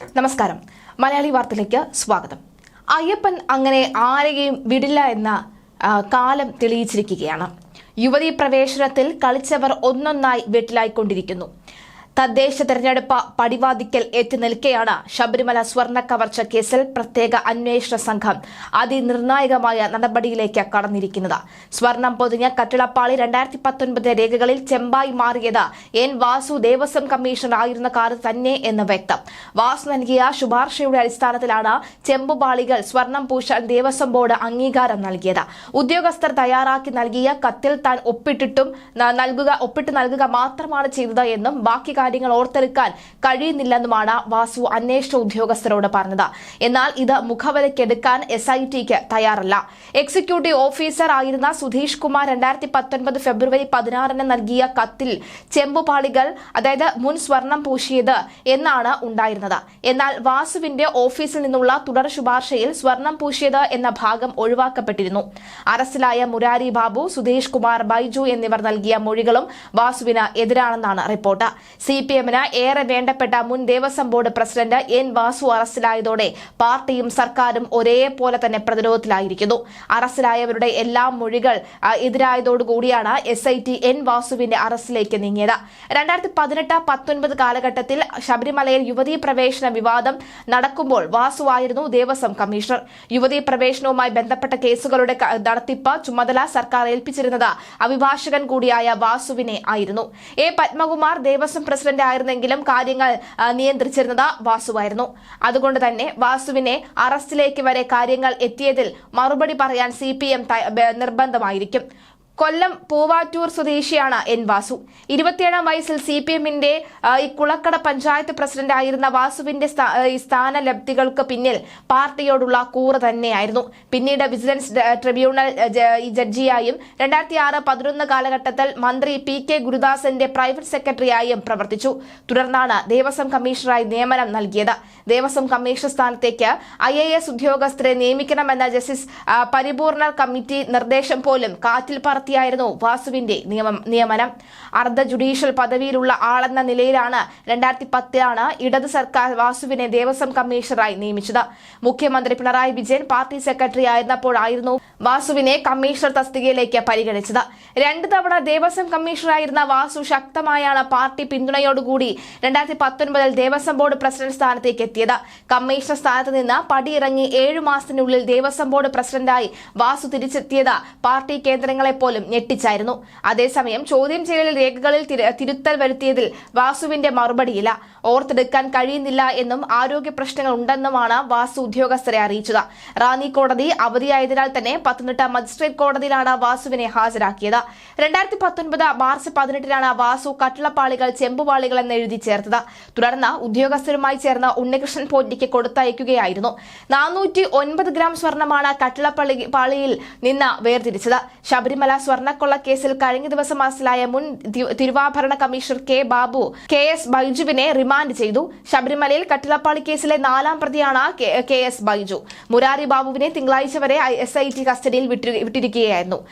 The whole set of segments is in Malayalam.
നമസ്കാരം. മലയാളി വാർത്തയിലേക്ക് സ്വാഗതം. അയ്യപ്പൻ അങ്ങനെ ആരെയും വിടില്ല എന്ന കാലം തെളിയിച്ചിരിക്കുകയാണ്. യുവതി പ്രവേശനത്തിൽ കളിച്ചവർ ഒന്നൊന്നായി വെട്ടിലായിക്കൊണ്ടിരിക്കുന്നു. തദ്ദേശ തെരഞ്ഞെടുപ്പ് പടിവാദിക്കൽ എത്തി നിൽക്കെയാണ് ശബരിമല സ്വർണ കവർച്ച കേസിൽ പ്രത്യേക അന്വേഷണ സംഘം അതിനിർണായകമായ നടപടിയിലേക്ക് കടന്നിരിക്കുന്നത്. സ്വർണം പൊതിഞ്ഞ കട്ടിളപ്പാളി രണ്ടായിരത്തി പത്തൊൻപത് രേഖകളിൽ ചെമ്പായി മാറിയത് എൻ വാസു ദേവസ്വം കമ്മീഷണർ ആയിരുന്ന കാലത്ത് തന്നെ എന്ന് വ്യക്തം. വാസു നൽകിയ ശുപാർശയുടെ അടിസ്ഥാനത്തിലാണ് ചെമ്പുപാളികൾ സ്വർണം പൂശാൻ ദേവസ്വം ബോർഡ് അംഗീകാരം നൽകിയത്. ഉദ്യോഗസ്ഥർ തയ്യാറാക്കി നൽകിയ കത്തിൽ താൻ ഒപ്പിട്ടിട്ടും ഒപ്പിട്ട് നൽകുക മാത്രമാണ് ചെയ്തത് എന്നും ബാക്കി കാര്യങ്ങൾ ഓർത്തെടുക്കാൻ കഴിയുന്നില്ലെന്നുമാണ് വാസു അന്വേഷണ ഉദ്യോഗസ്ഥരോട് പറഞ്ഞത്. എന്നാൽ ഇത് മുഖവിലക്കെടുക്കാൻ എസ് ഐ ടിക്ക് തയ്യാറല്ല. എക്സിക്യൂട്ടീവ് ഓഫീസർ ആയിരുന്ന സുധീഷ് കുമാർ രണ്ടായിരത്തി പത്തൊൻപത് ഫെബ്രുവരി പതിനാറിന് നൽകിയ കത്തിൽ ചെമ്പുപാളികൾ അതായത് മുൻ സ്വർണം പൂശിയത് എന്നാണ് ഉണ്ടായിരുന്നത്. എന്നാൽ വാസുവിന്റെ ഓഫീസിൽ നിന്നുള്ള തുടർ ശുപാർശയിൽ സ്വർണം പൂശിയത് എന്ന ഭാഗം ഒഴിവാക്കപ്പെട്ടിരുന്നു. അറസ്റ്റിലായ മുരാരി ബാബു സുധീഷ് കുമാർ ബൈജു എന്നിവർ നൽകിയ മൊഴികളും വാസുവിന് എതിരാണെന്നാണ് റിപ്പോർട്ട്. സി പി എമ്മിന് ഏറെ വേണ്ടപ്പെട്ട മുൻ Devaswom board president N Vasu അറസ്റ്റിലായതോടെ പാർട്ടിയും സർക്കാരും ഒരേപോലെ തന്നെ പ്രതിരോധത്തിലായിരിക്കുന്നു. അറസ്റ്റിലായവരുടെ എല്ലാ മൊഴികൾ എതിരായതോടുകൂടിയാണ് എസ് ഐ ടി എൻ വാസുവിന്റെ അറസ്റ്റിലേക്ക് നീങ്ങിയത്. രണ്ടായിരത്തി പതിനെട്ട് പത്തൊൻപത് കാലഘട്ടത്തിൽ ശബരിമലയിൽ യുവതീ പ്രവേശന വിവാദം നടക്കുമ്പോൾ വാസുവായിരുന്നു ദേവസ്വം കമ്മീഷണർ. യുവതീ പ്രവേശനവുമായി ബന്ധപ്പെട്ട കേസുകളുടെ നടത്തിപ്പ് ചുമതല സർക്കാർ ഏൽപ്പിച്ചിരുന്നത് അഭിഭാഷകൻ കൂടിയായ വാസുവിനെ ആയിരുന്നു. എ പത്മകുമാർ ദേവസ്വം പ്രസിഡന്റ് ആയിരുന്നെങ്കിലും കാര്യങ്ങൾ നിയന്ത്രിച്ചിരുന്നത് വാസുവായിരുന്നു. അതുകൊണ്ട് തന്നെ വാസുവിനെ അറസ്റ്റിലേക്ക് വരെ കാര്യങ്ങൾ എത്തിയതിൽ മറുപടി പറയാൻ സി നിർബന്ധമായിരിക്കും. കൊല്ലം പൂവാറ്റൂർ സ്വദേശിയാണ് എൻ വാസു. ഇരുപത്തിയേഴാം വയസ്സിൽ സി പി എമ്മിന്റെ ഈ കുളക്കട പഞ്ചായത്ത് പ്രസിഡന്റ് ആയിരുന്ന വാസുവിന്റെ സ്ഥാനലബ്ധികൾക്ക് പിന്നിൽ പാർട്ടിയോടുള്ള കൂറ് തന്നെയായിരുന്നു. പിന്നീട് വിജിലൻസ് ട്രിബ്യൂണൽ ജഡ്ജിയായും രണ്ടായിരത്തി ആറ് പതിനൊന്ന് കാലഘട്ടത്തിൽ മന്ത്രി പി കെ ഗുരുദാസന്റെ പ്രൈവറ്റ് സെക്രട്ടറിയായും പ്രവർത്തിച്ചു. തുടർന്നാണ് ദേവസ്വം കമ്മീഷണറായി നിയമനം നൽകിയത്. ദേവസ്വം കമ്മീഷൻ സ്ഥാനത്തേക്ക് ഐ എ എസ് ഉദ്യോഗസ്ഥരെ നിയമിക്കണമെന്ന ജസ്റ്റിസ് പരിപൂർണ കമ്മിറ്റി നിർദ്ദേശം പോലും കാറ്റിൽ പറത്തിയായിരുന്നു വാസുവിന്റെ നിയമം നിയമനം. അർദ്ധ ജുഡീഷ്യൽ പദവിയിലുള്ള ആളെന്ന നിലയിലാണ് രണ്ടായിരത്തി പത്തിലാണ് ഇടത് സർക്കാർ വാസുവിനെ ദേവസ്വം കമ്മീഷണറായി നിയമിച്ചത്. മുഖ്യമന്ത്രി പിണറായി വിജയൻ പാർട്ടി സെക്രട്ടറി ആയിരുന്നപ്പോഴായിരുന്നു വാസുവിനെ കമ്മീഷണർ തസ്തികയിലേക്ക് പരിഗണിച്ചത്. രണ്ട് തവണ ദേവസ്വം കമ്മീഷണറായിരുന്ന വാസു ശക്തമായാണ് പാർട്ടി പിന്തുണയോടുകൂടി രണ്ടായിരത്തി പത്തൊൻപതിൽ ദേവസ്വം ബോർഡ് പ്രസിഡന്റ് സ്ഥാനത്തേക്ക് എത്തിയത്. കമ്മീഷണർ സ്ഥാനത്ത് നിന്ന് പടിയിറങ്ങി ഏഴു മാസത്തിനുള്ളിൽ ദേവസ്വം ബോർഡ് പ്രസിഡന്റായി വാസു തിരിച്ചെത്തിയത് പാർട്ടി കേന്ദ്രങ്ങളെ പോലും ഞെട്ടിച്ചായിരുന്നു. അതേസമയം ചോദ്യം ചെയ്യലിൽ രേഖകളിൽ തിരുത്തൽ വരുത്തിയതിൽ വാസുവിന്റെ മറുപടിയില്ല. ഓർത്തെടുക്കാൻ കഴിയുന്നില്ല എന്നും ആരോഗ്യ പ്രശ്നങ്ങൾ ഉണ്ടെന്നുമാണ് വാസു ഉദ്യോഗസ്ഥരെ അറിയിച്ചത്. റാന്നി കോടതി അവധിയായതിനാൽ തന്നെ പത്തനംതിട്ട മജിസ്ട്രേറ്റ് കോടതിയിലാണ് വാസുവിനെ ഹാജരാക്കിയത്. രണ്ടായിരത്തി പത്തൊൻപത് മാർച്ച് പതിനെട്ടിനാണ് വാസു കട്ടിളപ്പാളികൾ ചെമ്പുപാളികൾ എന്ന് എഴുതി ചേർത്തത്. തുടർന്ന് ഉദ്യോഗസ്ഥരുമായി ചേർന്ന് ഉണ്ണികൃഷ്ണൻ പോറ്റിക്ക് കൊടുത്തയക്കുകയായിരുന്നു. നാനൂറ്റി ഒൻപത് ഗ്രാം സ്വർണമാണ് കട്ടിളപ്പാളി പാളിയിൽ നിന്ന് വേർതിരിച്ചത്. ശബരിമല സ്വർണക്കൊള്ള കേസിൽ കഴിഞ്ഞ ദിവസം അറസ്റ്റിലായ മുൻ തിരുവാഭരണ commissioner K Babu K S ബൈജുവിനെ remand ചെയ്തു. ശബരിമലയിൽ കട്ടിലപ്പാളി കേസിലെ നാലാം പ്രതിയാണ് കെ- എസ് ബൈജു. മുരാരി ബാബുവിനെ തിങ്കളാഴ്ച വരെ എസ് ഐ ടി കസ്റ്റഡിയിൽ വിട്ടിരിക്കുകയായിരുന്നു.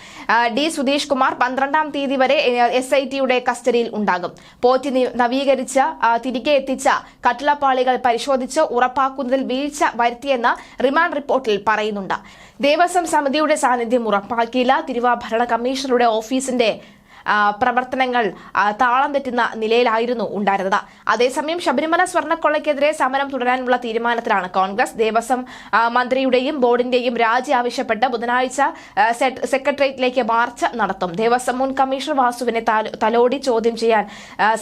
ഡി സുധീഷ് കുമാർ പന്ത്രണ്ടാം തീയതി വരെ എസ് ഐ ടിയുടെ കസ്റ്റഡിയിൽ ഉണ്ടാകും. പോറ്റി നവീകരിച്ച് തിരികെ എത്തിച്ച കട്ടിലപ്പാളികൾ പരിശോധിച്ച് ഉറപ്പാക്കുന്നതിൽ വീഴ്ച വരുത്തിയെന്ന് റിമാൻഡ് റിപ്പോർട്ടിൽ പറയുന്നുണ്ട്. ദേവസ്വം സമിതിയുടെ സാന്നിധ്യം ഉറപ്പാക്കിയില്ല. തിരുവാഭരണ കമ്മീഷണറുടെ ഓഫീസിന്റെ പ്രവർത്തനങ്ങൾ താളം തെറ്റുന്ന നിലയിലായിരുന്നു ഉണ്ടായിരുന്നത്. അതേസമയം ശബരിമല സ്വർണക്കൊള്ളയ്ക്കെതിരെ സമരം തുടരാനുള്ള തീരുമാനത്തിലാണ് കോൺഗ്രസ്. ദേവസ്വം മന്ത്രിയുടെയും ബോർഡിന്റെയും രാജി ആവശ്യപ്പെട്ട് ബുധനാഴ്ച സെക്രട്ടേറിയറ്റിലേക്ക് മാർച്ച് നടത്തും. ദേവസ്വം മുൻ കമ്മീഷണർ വാസുവിനെ തലോടി ചോദ്യം ചെയ്യാൻ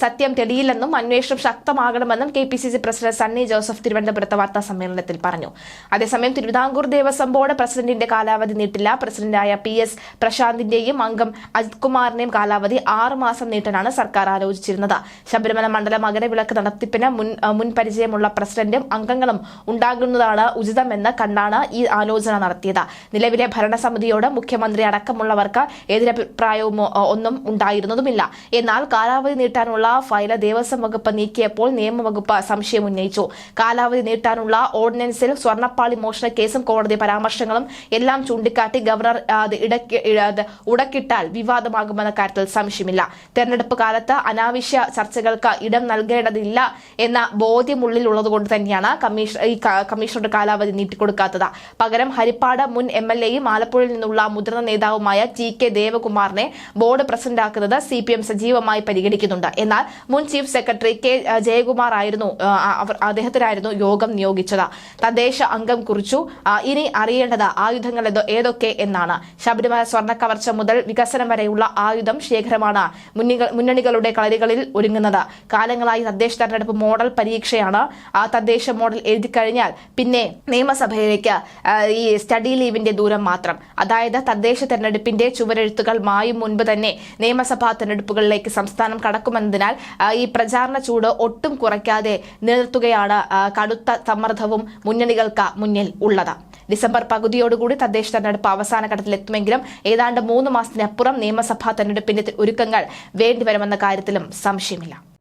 സത്യം തെളിയില്ലെന്നും അന്വേഷണം ശക്തമാകണമെന്നും K P C C president Sunny Joseph തിരുവനന്തപുരത്ത് വാർത്താ സമ്മേളനത്തിൽ പറഞ്ഞു. അതേസമയം തിരുവിതാംകൂർ ദേവസ്വം ബോർഡ് പ്രസിഡന്റിന്റെ കാലാവധി നീട്ടില്ല. പ്രസിഡന്റായ പി എസ് പ്രശാന്തിന്റെയും അംഗം അജിത് കുമാറിന്റെയും കാലാവധി ആറ് മാസം നീട്ടാനാണ് സർക്കാർ ആലോചിച്ചിരുന്നത്. ശബരിമല മണ്ഡല മകരവിളക്ക് നടത്തിപ്പിന് മുൻ മുൻപരിചയമുള്ള മുൻ പ്രസിഡന്റും അംഗങ്ങളും ഉണ്ടാകുന്നതാണ് ഉചിതമെന്ന് കണ്ടാണ് ഈ ആലോചന നടത്തിയത്. നിലവിലെ ഭരണസമിതിയോട് മുഖ്യമന്ത്രി അടക്കമുള്ളവർക്ക് എതിരഭിപ്രായവും ഒന്നും ഉണ്ടായിരുന്നതുമില്ല. എന്നാൽ കാലാവധി നീട്ടാനുള്ള ഫയൽ ദേവസ്വം വകുപ്പ് നീക്കിയപ്പോൾ നിയമവകുപ്പ് സംശയം ഉന്നയിച്ചു. കാലാവധി നീട്ടാനുള്ള ഓർഡിനൻസിൽ സ്വർണപ്പാളി മോഷണ കേസും കോടതി പരാമർശങ്ങളും എല്ലാം ചൂണ്ടിക്കാട്ടി ഗവർണർ ഉടക്കിട്ടാൽ വിവാദമാകുമെന്ന കാര്യത്തിൽ കാര്യത്തിൽ സംശയമില്ല. തെരഞ്ഞെടുപ്പ് കാലത്ത് അനാവശ്യ ചർച്ചകൾക്ക് ഇടം നൽകേണ്ടതില്ല എന്ന ബോധ്യമുള്ളിലുള്ളതുകൊണ്ട് തന്നെയാണ് കമ്മീഷൻ ഈ കമ്മീഷണറുടെ കാലാവധി നീട്ടിക്കൊടുക്കാത്തത്. പകരം ഹരിപ്പാട് മുൻ എം എൽ എയും ആലപ്പുഴയിൽ നിന്നുള്ള മുതിർന്ന നേതാവുമായ ടി കെ ദേവകുമാറിനെ ബോർഡ് പ്രസിഡന്റാക്കുന്നത് സി പി എം സജീവമായി പരിഗണിക്കുന്നുണ്ട്. എന്നാൽ മുൻ ചീഫ് സെക്രട്ടറി കെ ജയകുമാർ ആയിരുന്നു അദ്ദേഹത്തിനായിരുന്നു യോഗം നിയോഗിച്ചത്. തദ്ദേശ അംഗം കുറിച്ചു ഇനി അറിയേണ്ടത് ആയുധങ്ങൾ ഏതോ- ഏതൊക്കെ എന്നാണ്. ശബരിമല സ്വർണ കവർച്ച മുതൽ വികസനം വരെയുള്ള ആയുധം ശേഖരമാണ് മുന്നണികളുടെ കളരികളിൽ ഒരുങ്ങുന്നത്. കാലങ്ങളായി തദ്ദേശ തെരഞ്ഞെടുപ്പ് മോഡൽ പരീക്ഷയാണ് ആ തദ്ദേശ മോഡൽ എഴുതി കഴിഞ്ഞാൽ പിന്നെ നിയമസഭയിലേക്ക് ഈ സ്റ്റഡി ലീവിന്റെ ദൂരം മാത്രം. അതായത് തദ്ദേശ തെരഞ്ഞെടുപ്പിന്റെ ചുവരെഴുത്തുകൾ മായും മുൻപ് തന്നെ നിയമസഭാ തെരഞ്ഞെടുപ്പുകളിലേക്ക് സംസ്ഥാനം കടക്കുമെന്നതിനാൽ ഈ പ്രചാരണ ചൂട് ഒട്ടും കുറയ്ക്കാതെ നിലനിർത്തുകയാണ് കടുത്ത സമ്മർദ്ദവും മുന്നണികൾക്ക് മുന്നിൽ ഉള്ളത്. ഡിസംബർ പകുതിയോടുകൂടി തദ്ദേശ തെരഞ്ഞെടുപ്പ് അവസാന ഘട്ടത്തിലെത്തുമെങ്കിലും ഏതാണ്ട് മൂന്ന് മാസത്തിനപ്പുറം നിയമസഭാ തെരഞ്ഞെടുപ്പിന്റെ ഒരുക്കങ്ങൾ വേണ്ടിവരുമെന്ന കാര്യത്തിലും സംശയമില്ല.